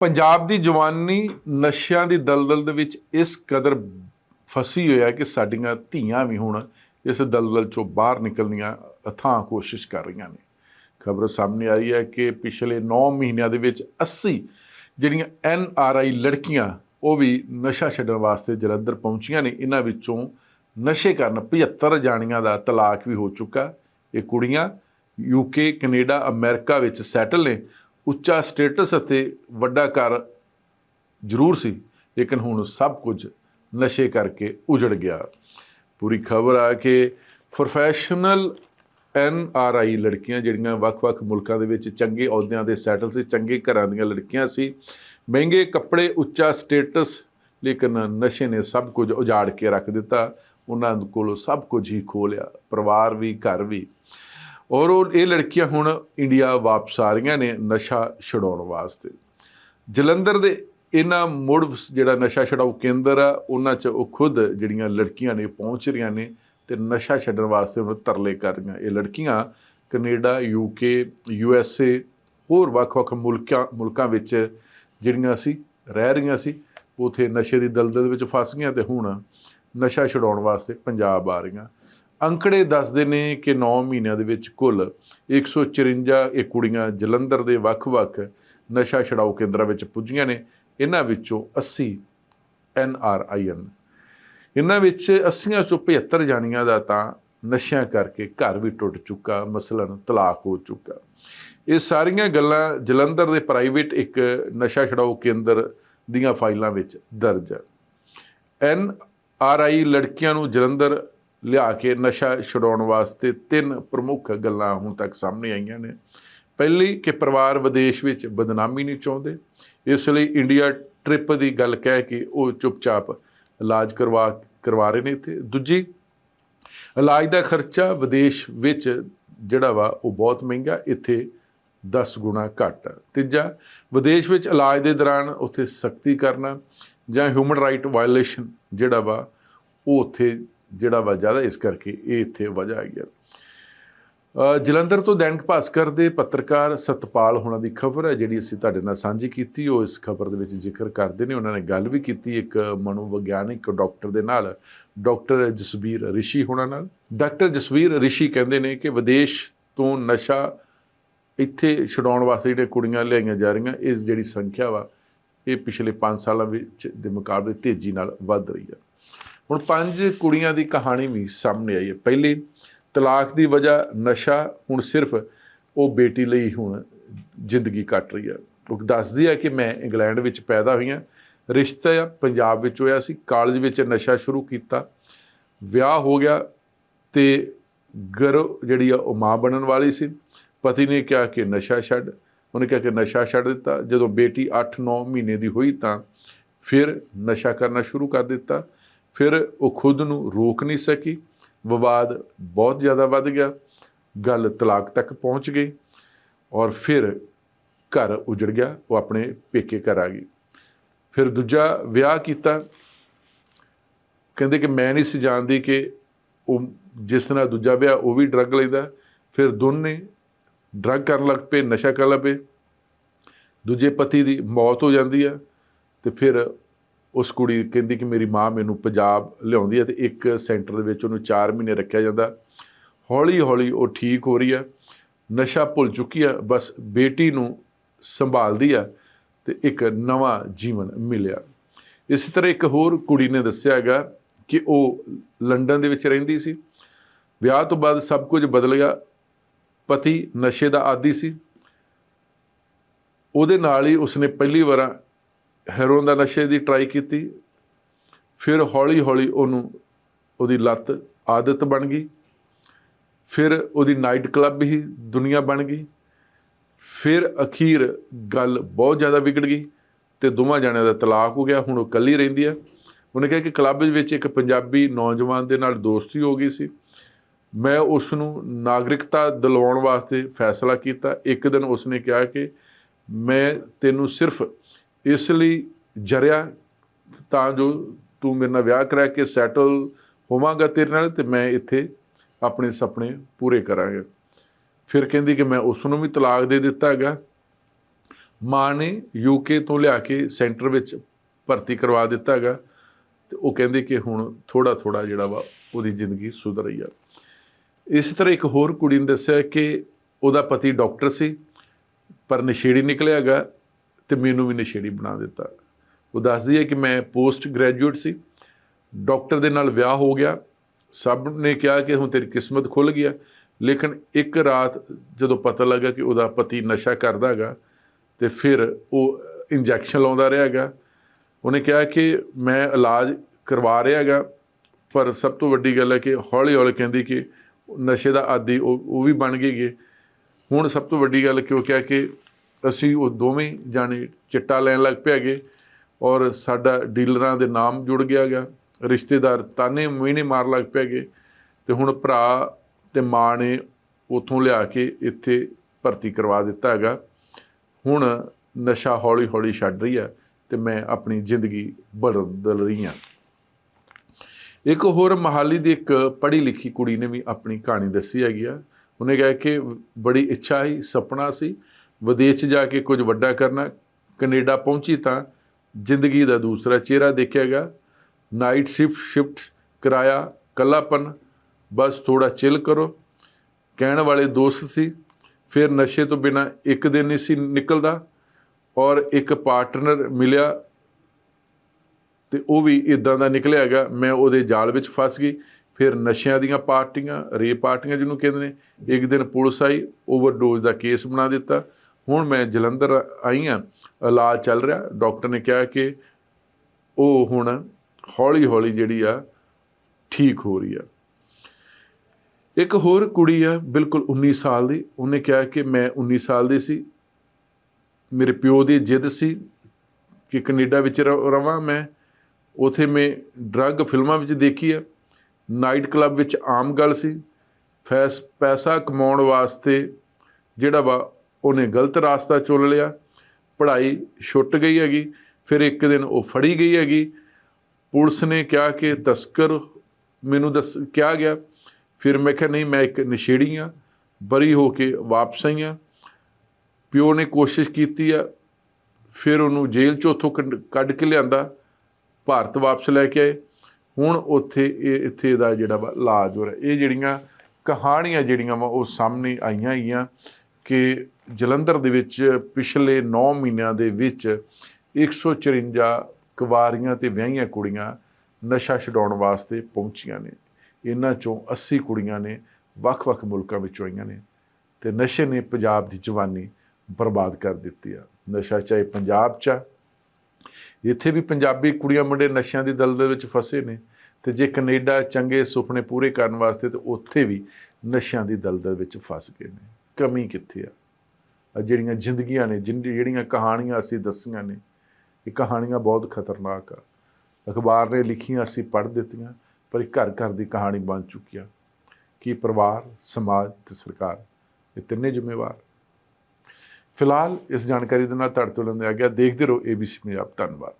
ਪੰਜਾਬ ਦੀ ਜਵਾਨੀ ਨਸ਼ਿਆਂ ਦੀ ਦਲਦਲ ਦੇ ਵਿੱਚ ਇਸ ਕਦਰ ਫਸੀ ਹੋਇਆ ਕਿ ਸਾਡੀਆਂ ਧੀਆਂ ਵੀ ਹੁਣ ਇਸ ਦਲਦਲ ਚੋਂ ਬਾਹਰ ਨਿਕਲਣੀਆਂ ਅਥਾਹ ਕੋਸ਼ਿਸ਼ ਕਰ ਰਹੀਆਂ ਨੇ। ਖਬਰ ਸਾਹਮਣੇ ਆਈ ਹੈ ਕਿ ਪਿਛਲੇ 9 ਮਹੀਨਿਆਂ ਦੇ ਵਿੱਚ 80 ਜਿਹੜੀਆਂ ਐਨ ਆਰ ਆਈ ਲੜਕੀਆਂ, ਉਹ ਵੀ ਨਸ਼ਾ ਛੱਡਣ ਵਾਸਤੇ ਜਲੰਧਰ ਪਹੁੰਚੀਆਂ ਨੇ। ਇਹਨਾਂ ਵਿੱਚੋਂ ਨਸ਼ੇ ਕਰਨ 75 ਜਾਣੀਆਂ ਦਾ ਤਲਾਕ ਵੀ ਹੋ ਚੁੱਕਾ। ਇਹ ਕੁੜੀਆਂ ਯੂਕੇ ਕੈਨੇਡਾ, ਅਮਰੀਕਾ ਵਿੱਚ ਸੈਟਲ ਨੇ। ਉੱਚਾ ਸਟੇਟਸ ਅਤੇ ਵੱਡਾ ਘਰ ਜ਼ਰੂਰ ਸੀ, ਲੇਕਿਨ ਹੁਣ ਸਭ ਕੁਝ ਨਸ਼ੇ ਕਰਕੇ ਉਜੜ ਗਿਆ। ਪੂਰੀ ਖਬਰ ਆ ਕਿ ਪ੍ਰੋਫੈਸ਼ਨਲ ਐਨ ਆਰ ਆਈ ਲੜਕੀਆਂ, ਜਿਹੜੀਆਂ ਵੱਖ-ਵੱਖ ਮੁਲਕਾਂ ਦੇ ਵਿੱਚ ਚੰਗੇ ਅਹੁਦਿਆਂ ਦੇ ਸੈਟਲ ਸੀ, ਚੰਗੇ ਘਰਾਂ ਦੀਆਂ ਲੜਕੀਆਂ ਸੀ, ਮਹਿੰਗੇ ਕੱਪੜੇ, ਉੱਚਾ ਸਟੇਟਸ, ਲੇਕਿਨ ਨਸ਼ੇ ਨੇ ਸਭ ਕੁਝ ਉਜਾੜ ਕੇ ਰੱਖ ਦਿੱਤਾ। ਉਹਨਾਂ ਕੋਲੋਂ ਸਭ ਕੁਝ ਹੀ ਖੋਹ ਪਰਿਵਾਰ ਵੀ, ਘਰ ਵੀ। ਔਰ ਉਹ, ਇਹ ਲੜਕੀਆਂ ਹੁਣ ਇੰਡੀਆ ਵਾਪਸ ਆ ਰਹੀਆਂ ਨੇ ਨਸ਼ਾ ਛਡਾਉਣ ਵਾਸਤੇ। ਜਲੰਧਰ ਦੇ ਇਹਨਾਂ ਮੁੜ ਜਿਹੜਾ ਨਸ਼ਾ ਛਡਾਊ ਕੇਂਦਰ ਆ, ਉਹਨਾਂ 'ਚ ਉਹ ਖੁਦ ਜਿਹੜੀਆਂ ਲੜਕੀਆਂ ਨੇ ਪਹੁੰਚ ਰਹੀਆਂ ਨੇ ਤੇ ਨਸ਼ਾ ਛੱਡਣ ਵਾਸਤੇ ਉਹ ਤਰਲੇ ਕਰ ਰਹੀਆਂ। ਇਹ ਲੜਕੀਆਂ Canada UK U S A, ਹੋਰ ਵੱਖ-ਵੱਖ ਮੁਲਕਾਂ ਮੁਲਕਾਂ ਵਿੱਚ ਜਿਹੜੀਆਂ ਸੀ, ਰਹਿ ਰਹੀਆਂ ਸੀ, ਉਥੇ ਨਸ਼ੇ ਦੀ ਦਲਦਲ ਵਿੱਚ ਫਸ ਗਈਆਂ ਤੇ ਹੁਣ ਨਸ਼ਾ ਛਡਾਉਣ ਵਾਸਤੇ ਪੰਜਾਬ ਆ ਰਹੀਆਂ। ਅੰਕੜੇ ਦੱਸਦੇ ਨੇ ਕਿ 9 ਮਹੀਨਿਆਂ ਦੇ ਵਿੱਚ ਕੁੱਲ 154 ਇਹ ਕੁੜੀਆਂ ਜਲੰਧਰ ਦੇ ਵੱਖ-ਵੱਖ ਨਸ਼ਾ ਛਡਾਊ ਕੇਂਦਰਾਂ ਵਿੱਚ ਪੁੱਜੀਆਂ ਨੇ। ਇਹਨਾਂ ਵਿੱਚੋਂ 80 ਐਨ ਆਰ ਆਈ ਐਨ। ਇਹਨਾਂ ਵਿੱਚ 80 ਚੋਂ 75 ਜਾਣੀਆਂ ਦਾ ਤਾਂ ਨਸ਼ਿਆਂ ਕਰਕੇ ਘਰ ਵੀ ਟੁੱਟ ਚੁੱਕਾ ਮਸਲਨ ਤਲਾਕ ਹੋ ਚੁੱਕਾ। ਇਹ ਸਾਰੀਆਂ ਗੱਲਾਂ ਜਲੰਧਰ ਦੇ ਪ੍ਰਾਈਵੇਟ ਇੱਕ ਨਸ਼ਾ ਛਡਾਊ ਕੇਂਦਰ ਦੀਆਂ ਫਾਈਲਾਂ ਵਿੱਚ ਦਰਜ ਹੈ। ਐਨ ਆਰ ਆਈ ਲੜਕੀਆਂ ਨੂੰ ਜਲੰਧਰ ਲਿਆ ਕੇ ਨਸ਼ਾ ਛਡਾਉਣ ਵਾਸਤੇ ਤਿੰਨ ਪ੍ਰਮੁੱਖ ਗੱਲਾਂ ਹੁਣ ਤੱਕ ਸਾਹਮਣੇ ਆਈਆਂ ਨੇ। ਪਹਿਲੀ, ਕਿ ਪਰਿਵਾਰ ਵਿਦੇਸ਼ ਵਿੱਚ ਬਦਨਾਮੀ ਨਹੀਂ ਚਾਹੁੰਦੇ। ਇਸ ਲਈ ਇੰਡੀਆ ਟ੍ਰਿਪ ਦੀ ਗੱਲ ਕਹਿ ਕੇ ਉਹ ਚੁੱਪਚਾਪ ਇਲਾਜ ਕਰਵਾ ਕਰਵਾ ਰਹੇ ਨੇ ਇੱਥੇ। ਦੂਜੀ, ਇਲਾਜ ਦਾ ਖਰਚਾ ਵਿਦੇਸ਼ ਵਿੱਚ ਜਿਹੜਾ ਵਾ ਉਹ ਬਹੁਤ ਮਹਿੰਗਾ, ਇੱਥੇ 10 ਗੁਣਾ ਘੱਟ। ਹੈ। ਤੀਜਾ, ਵਿਦੇਸ਼ ਵਿੱਚ ਇਲਾਜ ਦੇ ਦੌਰਾਨ ਉੱਥੇ ਸਖਤੀ ਕਰਨਾ ਜਾਂ ਹਿਊਮਨ ਰਾਈਟ ਵਾਇਓਲੇਸ਼ਨ ਜਿਹੜਾ ਵਾ ਉਹ ਉੱਥੇ ਜਿਹੜਾ ਵਾ ਜ਼ਿਆਦਾ ਇਸ ਕਰਕੇ ਇਹ ਇੱਥੇ ਵਜ੍ਹਾ ਹੈਗੀ ਆ। ਅ, ਜਲੰਧਰ ਤੋਂ ਦੈਨਿਕ ਭਾਸਕਰ ਦੇ ਪੱਤਰਕਾਰ ਸਤਪਾਲ ਹੋਣਾ ਦੀ ਖਬਰ ਹੈ ਜਿਹੜੀ ਅਸੀਂ ਤੁਹਾਡੇ ਨਾਲ ਸਾਂਝੀ ਕੀਤੀ ਉਹ ਇਸ ਖਬਰ ਦੇ ਵਿੱਚ ਜ਼ਿਕਰ ਕਰਦੇ ਨੇ। ਉਹਨਾਂ ਨੇ ਗੱਲ ਵੀ ਕੀਤੀ ਇੱਕ ਮਨੋਵਿਗਿਆਨਿਕ ਡਾਕਟਰ ਦੇ ਨਾਲ ਡਾਕਟਰ ਜਸਵੀਰ ਰਿਸ਼ੀ ਹੋਣਾ ਨਾਲ। ਡਾਕਟਰ ਜਸਵੀਰ ਰਿਸ਼ੀ ਕਹਿੰਦੇ ਨੇ ਕਿ ਵਿਦੇਸ਼ ਤੋਂ ਨਸ਼ਾ ਇੱਥੇ ਛਡਾਉਣ ਵਾਸਤੇ ਜਿਹੜੇ ਕੁੜੀਆਂ ਲਿਆਈਆਂ ਜਾ ਰਹੀਆਂ ਇਸ ਜਿਹੜੀ ਸੰਖਿਆ ਵਾ ਇਹ ਪਿਛਲੇ 5 ਸਾਲਾਂ ਵਿੱਚ ਦੇ ਮੁਕਾਬਲੇ ਤੇਜ਼ੀ ਨਾਲ ਵੱਧ ਰਹੀ ਹੈ ਹੁਣ ਪੰਜ ਕੁੜੀਆਂ ਦੀ ਕਹਾਣੀ ਵੀ ਸਾਹਮਣੇ ਆਈ ਹੈ। ਪਹਿਲੀ, ਤਲਾਕ ਦੀ ਵਜ੍ਹਾ ਨਸ਼ਾ ਹੁਣ ਸਿਰਫ ਉਹ ਬੇਟੀ ਲਈ ਹੁਣ ਜ਼ਿੰਦਗੀ ਕੱਟ ਰਹੀ ਹੈ। ਉਹ ਦੱਸਦੀ ਹੈ ਕਿ ਮੈਂ ਇੰਗਲੈਂਡ ਵਿੱਚ ਪੈਦਾ ਹੋਈ ਹਾਂ। ਰਿਸ਼ਤਾ ਪੰਜਾਬ ਵਿੱਚ ਹੋਇਆ ਸੀ। ਕਾਲਜ ਵਿੱਚ ਨਸ਼ਾ ਸ਼ੁਰੂ ਕੀਤਾ। ਵਿਆਹ ਹੋ ਗਿਆ ਤੇ ਗਰ ਜਿਹੜੀ ਆ ਉਹ ਮਾਂ ਬਣਨ ਵਾਲੀ ਸੀ। ਪਤੀ ਨੇ ਕਿਹਾ ਕਿ ਨਸ਼ਾ ਛੱਡ। ਉਹਨੇ ਕਿਹਾ ਕਿ ਨਸ਼ਾ ਛੱਡ ਦਿੱਤਾ। ਜਦੋਂ ਬੇਟੀ 8-9 ਮਹੀਨੇ ਦੀ ਹੋਈ ਤਾਂ ਫਿਰ ਨਸ਼ਾ ਕਰਨਾ ਸ਼ੁਰੂ ਕਰ ਦਿੱਤਾ। ਫਿਰ ਉਹ ਖੁਦ ਨੂੰ ਰੋਕ ਨਹੀਂ ਸਕੀ। ਵਿਵਾਦ ਬਹੁਤ ਜ਼ਿਆਦਾ ਵੱਧ ਗਿਆ। ਗੱਲ ਤਲਾਕ ਤੱਕ ਪਹੁੰਚ ਗਈ ਔਰ ਫਿਰ ਘਰ ਉਜੜ ਗਿਆ। ਉਹ ਆਪਣੇ ਪੇਕੇ ਘਰ ਆ ਗਈ। ਫਿਰ ਦੂਜਾ ਵਿਆਹ ਕੀਤਾ। ਕਹਿੰਦੇ ਕਿ ਮੈਂ ਨਹੀਂ ਸੀ ਜਾਣਦੀ ਕਿ ਉਹ ਜਿਸ ਨਾਲ ਦੂਜਾ ਵਿਆਹ ਉਹ ਵੀ ਡਰੱਗ ਲੈਂਦਾ। ਫਿਰ ਦੋਨੇ ਡਰੱਗ ਕਰਨ ਲੱਗ ਪਏ, ਨਸ਼ਾ ਕਰਨ ਲੱਗ ਪਏ। ਦੂਜੇ ਪਤੀ ਦੀ ਮੌਤ ਹੋ ਜਾਂਦੀ ਆ ਤੇ ਫਿਰ ਉਸ ਕੁੜੀ ਕਹਿੰਦੀ ਕਿ ਮੇਰੀ ਮਾਂ ਮੈਨੂੰ ਪੰਜਾਬ ਲਿਆਉਂਦੀ ਹੈ ਤੇ ਇੱਕ ਸੈਂਟਰ ਦੇ ਵਿੱਚ ਉਹਨੂੰ 4 ਮਹੀਨੇ ਰੱਖਿਆ ਜਾਂਦਾ। ਹੌਲੀ ਹੌਲੀ ਉਹ ਠੀਕ ਹੋ ਰਹੀ ਹੈ, ਨਸ਼ਾ ਭੁੱਲ ਚੁੱਕੀ ਆ ਬਸ ਬੇਟੀ ਨੂੰ ਸੰਭਾਲਦੀ ਆ ਤੇ ਇੱਕ ਨਵਾਂ ਜੀਵਨ ਮਿਲਿਆ। ਇਸੇ ਤਰ੍ਹਾਂ ਇੱਕ ਹੋਰ ਕੁੜੀ ਨੇ ਦੱਸਿਆ ਹੈਗਾ ਕਿ ਉਹ ਲੰਡਨ ਦੇ ਵਿੱਚ ਰਹਿੰਦੀ ਸੀ। ਵਿਆਹ ਤੋਂ ਬਾਅਦ ਸਭ ਕੁਝ ਬਦਲ ਗਿਆ। ਪਤੀ ਨਸ਼ੇ ਦਾ ਆਦੀ ਸੀ। ਉਹਦੇ ਨਾਲ ਹੀ ਉਸਨੇ ਪਹਿਲੀ ਵਾਰ ਹੈਰੋਨ ਦਾ ਨਸ਼ੇ ਦੀ ਟਰਾਈ ਕੀਤੀ, ਫਿਰ ਹੌਲੀ ਹੌਲੀ ਉਹਨੂੰ ਉਹਦੀ ਲੱਤ ਆਦਤ ਬਣ ਗਈ, ਫਿਰ ਉਹਦੀ ਨਾਈਟ ਕਲੱਬ ਹੀ ਦੁਨੀਆ ਬਣ ਗਈ, ਫਿਰ ਅਖੀਰ ਗੱਲ ਬਹੁਤ ਜ਼ਿਆਦਾ ਵਿਗੜ ਗਈ ਤੇ ਦੋਵਾਂ ਜਣਿਆਂ ਦਾ ਤਲਾਕ ਹੋ ਗਿਆ, ਹੁਣ ਉਹ ਇਕੱਲੀ ਰਹਿੰਦੀ ਹੈ ਉਹਨੇ ਕਿਹਾ ਕਿ ਕਲੱਬ ਵਿੱਚ ਇੱਕ ਪੰਜਾਬੀ ਨੌਜਵਾਨ ਦੇ ਨਾਲ ਦੋਸਤੀ ਹੋ ਗਈ ਸੀ। ਮੈਂ ਉਸ ਨੂੰ ਨਾਗਰਿਕਤਾ ਦਿਲਵਾਉਣ ਵਾਸਤੇ ਫੈਸਲਾ ਕੀਤਾ। ਇੱਕ ਦਿਨ ਉਸਨੇ ਕਿਹਾ ਕਿ ਮੈਂ ਤੈਨੂੰ ਸਿਰਫ ਇਸ ਲਈ ਜਰਿਆ ਤਾਂ ਜੋ ਤੂੰ ਮੇਰੇ ਨਾਲ ਵਿਆਹ ਕਰਾ ਕੇ ਸੈਟਲ ਹੋਵਾਂਗਾ ਤੇਰੇ ਨਾਲ ਤੇ ਮੈਂ ਇੱਥੇ ਆਪਣੇ ਸੁਪਨੇ ਪੂਰੇ ਕਰਾਂਗਾ। ਫਿਰ ਕਹਿੰਦੀ ਕਿ ਮੈਂ ਉਸ ਨੂੰ ਵੀ ਤਲਾਕ ਦੇ ਦਿੱਤਾ ਹੈਗਾ। ਮਾਂ ਨੇ ਯੂਕੇ ਤੋਂ ਲਿਆ ਕੇ ਸੈਂਟਰ ਵਿੱਚ ਭਰਤੀ ਕਰਵਾ ਦਿੱਤਾ ਹੈਗਾ ਤੇ ਉਹ ਕਹਿੰਦੇ ਕਿ ਹੁਣ ਥੋੜਾ ਥੋੜਾ ਜਿਹੜਾ ਵਾ ਉਹਦੀ ਜ਼ਿੰਦਗੀ ਸੁਧਰ ਰਹੀ ਆ। ਇਸ ਤਰ੍ਹਾਂ ਇੱਕ ਹੋਰ ਕੁੜੀ ਨੇ ਦੱਸਿਆ ਕਿ ਉਹਦਾ ਪਤੀ ਡਾਕਟਰ ਸੀ, ਪਰ ਨਸ਼ੇੜੀ ਨਿਕਲਿਆ ਨਿਕਲਿਆਗਾ ਤੇ ਮੈਨੂੰ ਵੀ ਨਸ਼ੇੜੀ ਬਣਾ ਦਿੱਤਾ। ਉਹ ਦੱਸਦੀ ਹੈ ਕਿ ਮੈਂ ਪੋਸਟ ਗ੍ਰੈਜੂਏਟ ਸੀ। ਡਾਕਟਰ ਦੇ ਨਾਲ ਵਿਆਹ ਹੋ ਗਿਆ। ਸਭ ਨੇ ਕਿਹਾ ਕਿ ਹੁਣ ਤੇਰੀ ਕਿਸਮਤ ਖੁੱਲ ਗਿਆ ਲੇਕਿਨ ਇੱਕ ਰਾਤ ਜਦੋਂ ਪਤਾ ਲੱਗਾ ਕਿ ਉਹਦਾ ਪਤੀ ਨਸ਼ਾ ਕਰਦਾ ਹੈਗਾ, ਤੇ ਫਿਰ ਉਹ ਇੰਜੈਕਸ਼ਨ ਲਾਉਂਦਾ ਰਿਹਾ ਹੈਗਾ। ਉਹਨੇ ਕਿਹਾ ਕਿ ਮੈਂ ਇਲਾਜ ਕਰਵਾ ਰਿਹਾ ਹੈਗਾ, ਪਰ ਸਭ ਤੋਂ ਵੱਡੀ ਗੱਲ ਹੈ ਕਿ ਹੌਲੀ ਹੌਲੀ ਕਹਿੰਦੀ ਕਿ ਨਸ਼ੇ ਦਾ ਆਦੀ ਉਹ ਉਹ ਵੀ ਬਣ ਗਏ ਹੁਣ ਸਭ ਤੋਂ ਵੱਡੀ ਗੱਲ ਕਿ ਉਹ ਕਿਹਾ ਕਿ ਅਸੀਂ ਉਹ ਦੋਵੇਂ ਜਾਣੇ ਚਿੱਟਾ ਲੈਣ ਲੱਗ ਪਿਆ ਗਏ ਔਰ ਸਾਡਾ ਡੀਲਰਾਂ ਦੇ ਨਾਮ ਜੁੜ ਗਿਆ ਗਿਆ, ਰਿਸ਼ਤੇਦਾਰ ਤਾਨੇ ਮੀਨੇ ਮਾਰ ਲੱਗ ਪਿਆ ਗਏ ਤੇ ਹੁਣ ਭਰਾ ਤੇ ਮਾਂ ਨੇ ਉਥੋਂ ਲਿਆ ਕੇ ਇੱਥੇ ਭਰਤੀ ਕਰਵਾ ਦਿੱਤਾ ਹੈਗਾ। ਹੁਣ ਨਸ਼ਾ ਹੌਲੀ ਹੌਲੀ ਛੱਡ ਰਹੀ ਹੈ ਤੇ ਮੈਂ ਆਪਣੀ ਜ਼ਿੰਦਗੀ ਬਦਲ ਰਹੀ ਹਾਂ ਇੱਕ ਹੋਰ ਮਹਾਲੀ ਦੀ ਇੱਕ ਪੜ੍ਹੀ ਲਿਖੀ ਕੁੜੀ ਨੇ ਵੀ ਆਪਣੀ ਕਹਾਣੀ ਦੱਸੀ ਹੈਗੀ ਆ। ਉਹਨੇ ਕਿਹਾ ਕਿ ਬੜੀ ਇੱਛਾ ਸੀ, ਸੁਪਨਾ ਸੀ ਵਿਦੇਸ਼ 'ਚ ਜਾ ਕੇ ਕੁਝ ਵੱਡਾ ਕਰਨਾ, ਕੈਨੇਡਾ ਪਹੁੰਚੀ ਤਾਂ ਜ਼ਿੰਦਗੀ ਦਾ ਦੂਸਰਾ ਚਿਹਰਾ ਦੇਖਿਆਗਾ ਨਾਈਟ ਸ਼ਿਫਟ ਸ਼ਿਫਟ ਕਿਰਾਇਆ ਕੱਲਾਪਨ ਬਸ ਥੋੜਾ ਚਿਲ ਕਰੋ। ਕਹਿਣ ਵਾਲੇ ਦੋਸਤ ਸੀ, ਫਿਰ ਨਸ਼ੇ ਤੋਂ ਬਿਨਾ ਇੱਕ ਦਿਨ ਨਹੀਂ ਸੀ ਨਿਕਲਦਾ ਔਰ ਇੱਕ ਪਾਰਟਨਰ ਮਿਲਿਆ ਤੇ ਉਹ ਵੀ ਇਦਾਂ ਦਾ ਨਿਕਲਿਆ ਹੈਗਾ ਮੈਂ ਉਹਦੇ ਜਾਲ ਵਿੱਚ ਫਸ ਗਈ। ਫਿਰ ਨਸ਼ਿਆਂ ਦੀਆਂ ਪਾਰਟੀਆਂ ਰੇ ਪਾਰਟੀਆਂ ਜਿਹਨੂੰ ਕਹਿੰਦੇ ਨੇ, ਇੱਕ ਦਿਨ ਪੁਲਿਸ ਆਈ, ਓਵਰਡੋਜ਼ ਦਾ ਕੇਸ ਬਣਾ ਦਿੱਤਾ। ਹੁਣ ਮੈਂ ਜਲੰਧਰ ਆਈ ਹਾਂ ਇਲਾਜ ਚੱਲ ਰਿਹਾ, ਡਾਕਟਰ ਨੇ ਕਿਹਾ ਕਿ ਉਹ ਹੁਣ ਹੌਲੀ ਹੌਲੀ ਜਿਹੜੀ ਆ, ਠੀਕ ਹੋ ਰਹੀ ਆ। ਇੱਕ ਹੋਰ ਕੁੜੀ ਆ, ਬਿਲਕੁਲ 19 ਸਾਲ ਦੀ, ਉਹਨੇ ਕਿਹਾ ਕਿ ਮੈਂ 19 ਸਾਲ ਦੀ ਸੀ, ਮੇਰੇ ਪਿਓ ਦੀ ਜਿੱਦ ਸੀ ਕਿ ਕੈਨੇਡਾ ਵਿੱਚ ਰਵਾਂ ਮੈਂ। ਉਥੇ ਮੈਂ ਡਰੱਗ ਫਿਲਮਾਂ ਵਿੱਚ ਦੇਖੀ ਆ, ਨਾਈਟ ਕਲੱਬ ਵਿੱਚ ਆਮ ਗੱਲ ਸੀ ਫੈਸ ਪੈਸਾ ਕਮਾਉਣ ਵਾਸਤੇ ਜਿਹੜਾ ਵਾ ਉਹਨੇ ਗਲਤ ਰਾਸਤਾ ਚੁਣ ਲਿਆ, ਪੜ੍ਹਾਈ ਛੁੱਟ ਗਈ ਹੈਗੀ, ਫਿਰ ਇੱਕ ਦਿਨ ਉਹ ਫੜੀ ਗਈ ਹੈਗੀ। ਪੁਲਿਸ ਨੇ ਕਿਹਾ ਕਿ ਤਸਕਰ ਮੈਨੂੰ ਦੱਸ, ਕਿਹਾ ਗਿਆ। ਫਿਰ ਮੈਂ ਕਿਹਾ, ਨਹੀਂ, ਮੈਂ ਇੱਕ ਨਸ਼ੇੜੀ ਆ ਬਰੀ ਹੋ ਕੇ ਵਾਪਸ ਆਈ ਆ ਪਿਓ ਨੇ ਕੋਸ਼ਿਸ਼ ਕੀਤੀ ਆ, ਫਿਰ ਉਹਨੂੰ ਜੇਲ੍ਹ ਚੋਂ ਉੱਥੋਂ ਕੱਢ- ਕੱਢ ਕੇ ਲਿਆਂਦਾ, ਭਾਰਤ ਵਾਪਸ ਲੈ ਕੇ ਆਏ। ਹੁਣ ਉੱਥੇ ਇਹ, ਇੱਥੇ ਦਾ ਜਿਹੜਾ ਵਾ ਇਲਾਜ ਹੋ ਰਿਹਾ, ਇਹ ਜਿਹੜੀਆਂ ਕਹਾਣੀਆਂ ਜਿਹੜੀਆਂ ਵਾ ਉਹ ਸਾਹਮਣੇ ਆਈਆਂ ਹੈਗੀਆਂ। ਕਿ ਜਲੰਧਰ ਦੇ ਵਿੱਚ ਪਿਛਲੇ 9 ਮਹੀਨਿਆਂ ਦੇ ਵਿੱਚ 154 ਕੁਵਾਰੀਆਂ ਤੇ ਵਿਆਹੀਆਂ ਕੁੜੀਆਂ ਨਸ਼ਾ ਛਡਾਉਣ ਵਾਸਤੇ ਪਹੁੰਚੀਆਂ ਨੇ। ਇਹਨਾਂ ਚੋਂ 80 ਕੁੜੀਆਂ ਨੇ ਵੱਖ-ਵੱਖ ਮੁਲਕਾਂ ਵਿੱਚੋਂ ਆਈਆਂ ਨੇ ਤੇ ਨਸ਼ੇ ਨੇ ਪੰਜਾਬ ਦੀ ਜਵਾਨੀ ਬਰਬਾਦ ਕਰ ਦਿੱਤੀ ਆ। ਨਸ਼ਾ ਚਾਹੇ ਪੰਜਾਬ 'ਚ ਆ, ਇੱਥੇ ਵੀ ਪੰਜਾਬੀ ਕੁੜੀਆਂ ਮੁੰਡੇ ਨਸ਼ਿਆਂ ਦੀ ਦਲਦਲ ਵਿੱਚ ਫਸੇ ਨੇ ਤੇ ਜੇ ਕੈਨੇਡਾ ਚੰਗੇ ਸੁਪਨੇ ਪੂਰੇ ਕਰਨ ਵਾਸਤੇ ਤੇ ਉੱਥੇ ਵੀ ਨਸ਼ਿਆਂ ਦੀ ਦਲਦਲ ਵਿੱਚ ਫਸ ਗਏ ਨੇ। ਕਮੀ ਕਿੱਥੇ ਆ? ਆ ਜਿਹੜੀਆਂ ਜ਼ਿੰਦਗੀਆਂ ਨੇ, ਜਿਨ- ਜਿਹੜੀਆਂ ਕਹਾਣੀਆਂ ਅਸੀਂ ਦੱਸੀਆਂ ਨੇ, ਇਹ ਕਹਾਣੀਆਂ ਬਹੁਤ ਖਤਰਨਾਕ ਆ। ਅਖਬਾਰ ਨੇ ਲਿਖੀਆਂ ਅਸੀਂ ਪੜ੍ਹ ਦਿੱਤੀਆਂ, ਪਰ ਇਹ ਘਰ ਘਰ ਦੀ ਕਹਾਣੀ ਬਣ ਚੁੱਕੀ ਆ। ਕਿ ਪਰਿਵਾਰ, ਸਮਾਜ ਤੇ ਸਰਕਾਰ, ਇਹ ਤਿੰਨੇ ਜ਼ਿੰਮੇਵਾਰ। ਫਿਲਹਾਲ ਇਸ ਜਾਣਕਾਰੀ ਦੇ ਨਾਲ ਤੁਹਾਡੇ ਤੋਂ ਲੈਂਦੇ ਆ ਗਿਆ। ਦੇਖਦੇ ਰਹੋ ABC ਪੰਜਾਬ। ਧੰਨਵਾਦ।